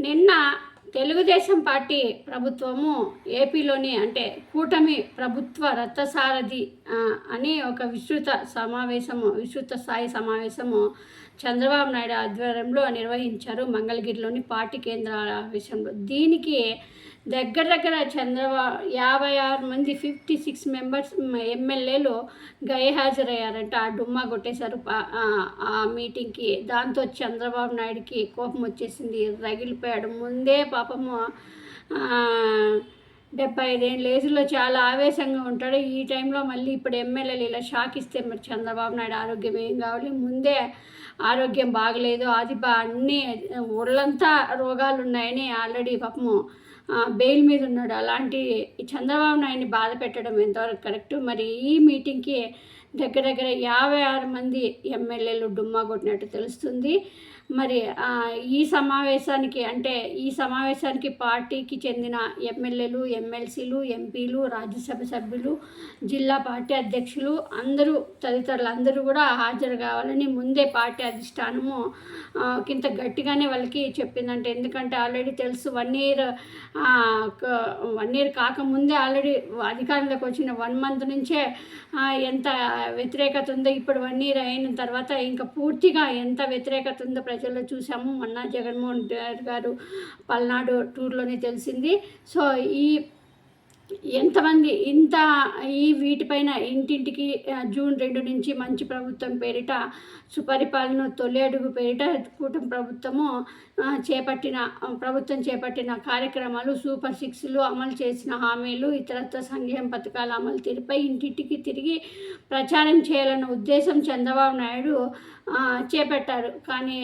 నిన్న తెలుగుదేశం పార్టీ ప్రభుత్వము ఏపీలోని అంటే కూటమి ప్రభుత్వ రథసారథి అని ఒక విస్తృత సమావేశము విస్తృత స్థాయి సమావేశము చంద్రబాబు నాయుడు ఆధ్వర్యంలో నిర్వహించారు మంగళగిరిలోని పార్టీ కేంద్రాల విషయంలో దీనికి దగ్గర దగ్గర చంద్రబాబు యాభై ఆరు మంది ఫిఫ్టీ సిక్స్ మెంబర్స్ ఎమ్మెల్యేలు గైహాజరయ్యారంట. ఆ డుమ్మా కొట్టేశారు. ఆ- మీటింగ్కి. దాంతో చంద్రబాబు నాయుడుకి కోపం వచ్చేసింది. రగిలిపోయాడు. ముందే పాపము డెబ్బై ఐదేళ్ళ ఏజ్లో చాలా ఆవేశంగా ఉంటాడు. ఈ టైంలో మళ్ళీ ఇప్పుడు ఎమ్మెల్యేలు ఇలా షాక్ ఇస్తే మరి చంద్రబాబు నాయుడు ఆరోగ్యం ఏం కావాలి? ముందే ఆరోగ్యం బాగలేదు. అది బా అన్నీ ఒళ్ళంతా రోగాలు ఉన్నాయని ఆల్రెడీ పాపము బెయిల్ మీద ఉన్నాడు. అలాంటి చంద్రబాబు నాయుడిని బాధ పెట్టడం ఎంతవరకు కరెక్ట్? మరి ఈ మీటింగ్కి దగ్గర దగ్గర యాభై ఆరు మంది ఎమ్మెల్యేలు డుమ్మా కొట్టినట్టు తెలుస్తుంది. మరి ఈ సమావేశానికి అంటే ఈ సమావేశానికి పార్టీకి చెందిన ఎమ్మెల్యేలు ఎమ్మెల్సీలు ఎంపీలు రాజ్యసభ సభ్యులు జిల్లా పార్టీ అధ్యక్షులు అందరూ తదితరులు అందరూ కూడా హాజరు కావాలని ముందే పార్టీ అధిష్టానము కింద కింత గట్టిగానే వాళ్ళకి చెప్పిందంటే. ఎందుకంటే ఆల్రెడీ తెలుసు వన్ ఇయర్ వన్ ఇయర్ కాకముందే ఆల్రెడీ అధికారంలోకి వచ్చిన వన్ మంత్ నుంచే ఎంత వ్యతిరేకత ఉందో ఇప్పుడు వన్ ఇయర్ అయిన తర్వాత ఇంకా పూర్తిగా ఎంత వ్యతిరేకత ఉందో ప్రజల్లో చూసాము. మొన్న జగన్మోహన్ గారు పల్నాడు టూర్లోనే తెలిసింది. సో ఈ ఎంతమంది ఇంత ఈ వీటిపైన ఇంటింటికి జూన్ రెండు నుంచి మంచి ప్రభుత్వం పేరిట సుపరిపాలన తొలి అడుగు పేరిట కూటమి ప్రభుత్వము చేపట్టిన ప్రభుత్వం చేపట్టిన కార్యక్రమాలు సూపర్ సిక్స్లు అమలు చేసిన హామీలు ఇతరత్వ సంఘం పథకాల అమలు తీరుపై ఇంటింటికి తిరిగి ప్రచారం చేయాలన్న ఉద్దేశం చంద్రబాబు నాయుడు చేపట్టారు. కానీ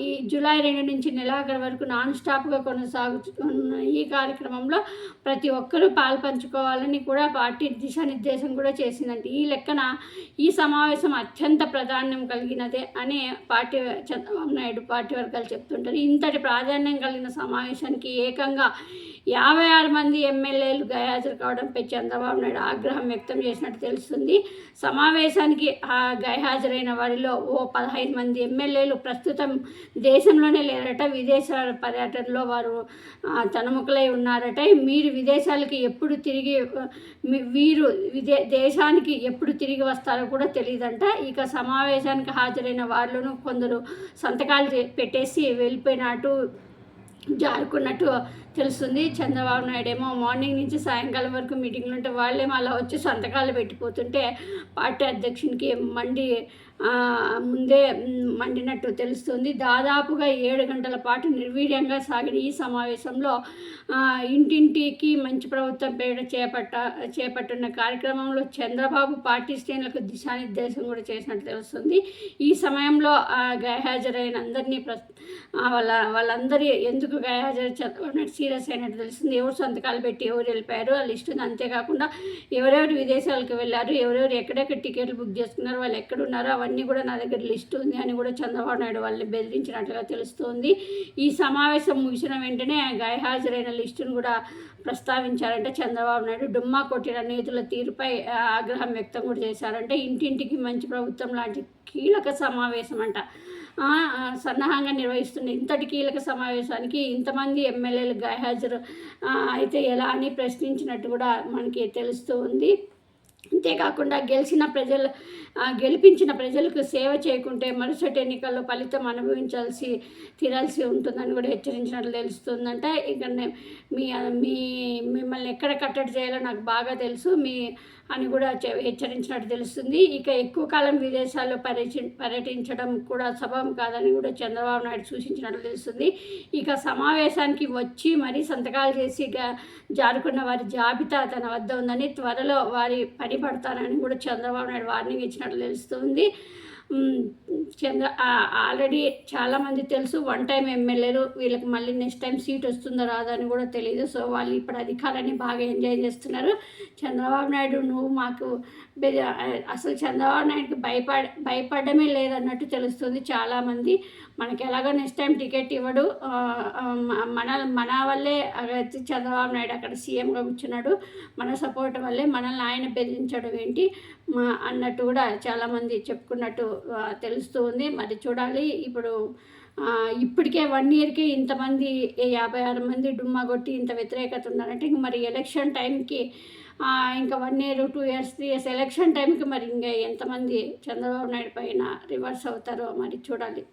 ఈ జూలై రెండు నుంచి నెలాఖరు వరకు నాన్ స్టాప్గా కొనసాగుతున్న ఈ కార్యక్రమంలో ప్రతి ఒక్కరూ పాల్పంచుకోవాలని కూడా పార్టీ దిశానిర్దేశం కూడా చేసిందంటే ఈ లెక్కన ఈ సమావేశం అత్యంత ప్రాధాన్యం కలిగినదే అని పార్టీ చంద్రబాబు నాయుడు పార్టీ వర్గాలు చెప్తుంటారు. ఇంతటి ప్రాధాన్యం కలిగిన సమావేశానికి ఏకంగా యాభై ఆరు మంది ఎమ్మెల్యేలు గైహాజరు కావడంపై చంద్రబాబు నాయుడు ఆగ్రహం వ్యక్తం చేసినట్టు తెలుస్తుంది. సమావేశానికి గైహాజరైన వారిలో ఓ పదహైదు మంది ఎమ్మెల్యేలు ప్రస్తుతం దేశంలోనే లేరట. విదేశాల పర్యటనలో వారు తనముఖలై ఉన్నారట. మీరు విదేశాలకి ఎప్పుడు తిరిగి వీరు విదే దేశానికి ఎప్పుడు తిరిగి వస్తారో కూడా తెలియదంట ఇక సమావేశానికి హాజరైన వారిలోనూ కొందరు సంతకాలు పెట్టేసి వెళ్ళిపోయినట్టు జారుకున్నట్టు తెలుస్తుంది. చంద్రబాబు నాయుడు ఏమో మార్నింగ్ నుంచి సాయంకాలం వరకు మీటింగ్లు ఉంటే వాళ్ళేమో అలా వచ్చి సంతకాలు పెట్టిపోతుంటే పార్టీ అధ్యక్షునికి మండి ముందే మండినట్టు తెలుస్తుంది. దాదాపుగా ఏడు గంటల పాటు నిర్వీర్యంగా సాగిన ఈ సమావేశంలో ఇంటింటికి మంచి ప్రభుత్వం పేరు చేపట్ట చేపట్టిన కార్యక్రమంలో చంద్రబాబు పార్టీ శ్రేణులకు దిశానిర్దేశం కూడా చేసినట్టు తెలుస్తుంది. ఈ సమయంలో ఆ, గైహాజరైన అందరినీ ప్ర వాళ్ళ వాళ్ళందరి ఎందుకు గైహాజరు చదవనట్టు సీరియస్ అయినట్టు తెలుస్తుంది. ఎవరు సంతకాలు పెట్టి ఎవరు వెళ్ళిపోయారు ఆ లిస్ట్ అంతేకాకుండా ఎవరెవరు విదేశాలకు వెళ్ళారు ఎవరెవరు ఎక్కడెక్కడ టికెట్లు బుక్ చేసుకున్నారు వాళ్ళు ఎక్కడున్నారో అవన్నీ కూడా నా దగ్గర లిస్ట్ ఉంది అని కూడా చంద్రబాబు నాయుడు వాళ్ళని బెదిరించినట్లుగా తెలుస్తోంది. ఈ సమావేశం ముగిసిన వెంటనే గైహాజరైన లిస్టును కూడా ప్రస్తావించారంటే చంద్రబాబు నాయుడు డుమ్మా కొట్టిన నేతల తీరుపై ఆగ్రహం వ్యక్తం కూడా చేశారంటే ఇంటింటికి మంచి ప్రభుత్వం లాంటి కీలక సమావేశం అంట సన్నాహంగా నిర్వహిస్తున్న ఇంతటి కీలక సమావేశానికి ఇంతమంది ఎమ్మెల్యేలు గైహాజరు అయితే ఎలా అని ప్రశ్నించినట్టు కూడా మనకి తెలుస్తూ ఉంది అంతేకాకుండా గెలిచిన ప్రజలు గెలిపించిన ప్రజలకు సేవ చేయకుంటే మరుసటి ఎన్నికల్లో ఫలితం అనుభవించాల్సి తీరాల్సి ఉంటుందని కూడా హెచ్చరించినట్లు తెలుస్తుందంట. ఇక మీ మీ మిమ్మల్ని ఎక్కడ కట్టడి చేయాలో నాకు బాగా తెలుసు మీ అని కూడా హెచ్చరించినట్టు తెలుస్తుంది. ఇక ఎక్కువ కాలం విదేశాల్లో పర్యటి పర్యటించడం కూడా సబబం కాదని కూడా చంద్రబాబు నాయుడు సూచించినట్లు తెలుస్తుంది. ఇక సమావేశానికి వచ్చి మరీ సంతకాలు చేసి జారుకున్న వారి జాబితా తన వద్ద ఉందని త్వరలో వారి పని పడతానని కూడా చంద్రబాబు నాయుడు వార్నింగ్ ఇచ్చినట్లు తెలుస్తుంది. చంద్ర ఆల్రెడీ చాలామంది తెలుసు వన్ టైం ఎమ్మెల్యేలు వీళ్ళకి మళ్ళీ నెక్స్ట్ టైం సీట్ వస్తుందో రాదో అని కూడా తెలియదు సో వాళ్ళు ఇప్పుడు అధికారాన్ని బాగా ఎంజాయ్ చేస్తున్నారు. చంద్రబాబు నాయుడు నువ్వు మాకు అసలు చంద్రబాబు నాయుడుకి భయపడ భయపడమే లేదన్నట్టు తెలుస్తుంది చాలామంది. మనకి ఎలాగో నెక్స్ట్ టైం టికెట్ ఇవ్వడు. మన మన వల్లే చంద్రబాబు నాయుడు అక్కడ సీఎంగా కూర్చున్నాడు. మన సపోర్ట్ వల్లే మనల్ని ఆయన బెదిరించడం ఏంటి? మా- అన్నట్టు కూడా చాలామంది చెప్పుకున్నట్టు తెలుస్తూ ఉంది. మరి చూడాలి. ఇప్పుడు ఇప్పటికే వన్ ఇయర్కి ఇంతమంది యాభై ఆరు మంది డుమ్మా కొట్టి ఇంత వ్యతిరేకత ఉందనంటే ఇంక మరి ఎలక్షన్ టైంకి ఇంకా one year two years three years election టైంకి మరి ఇంకా ఎంతమంది చంద్రబాబు నాయుడు పైన రివర్స్ అవుతారో మరి చూడాలి.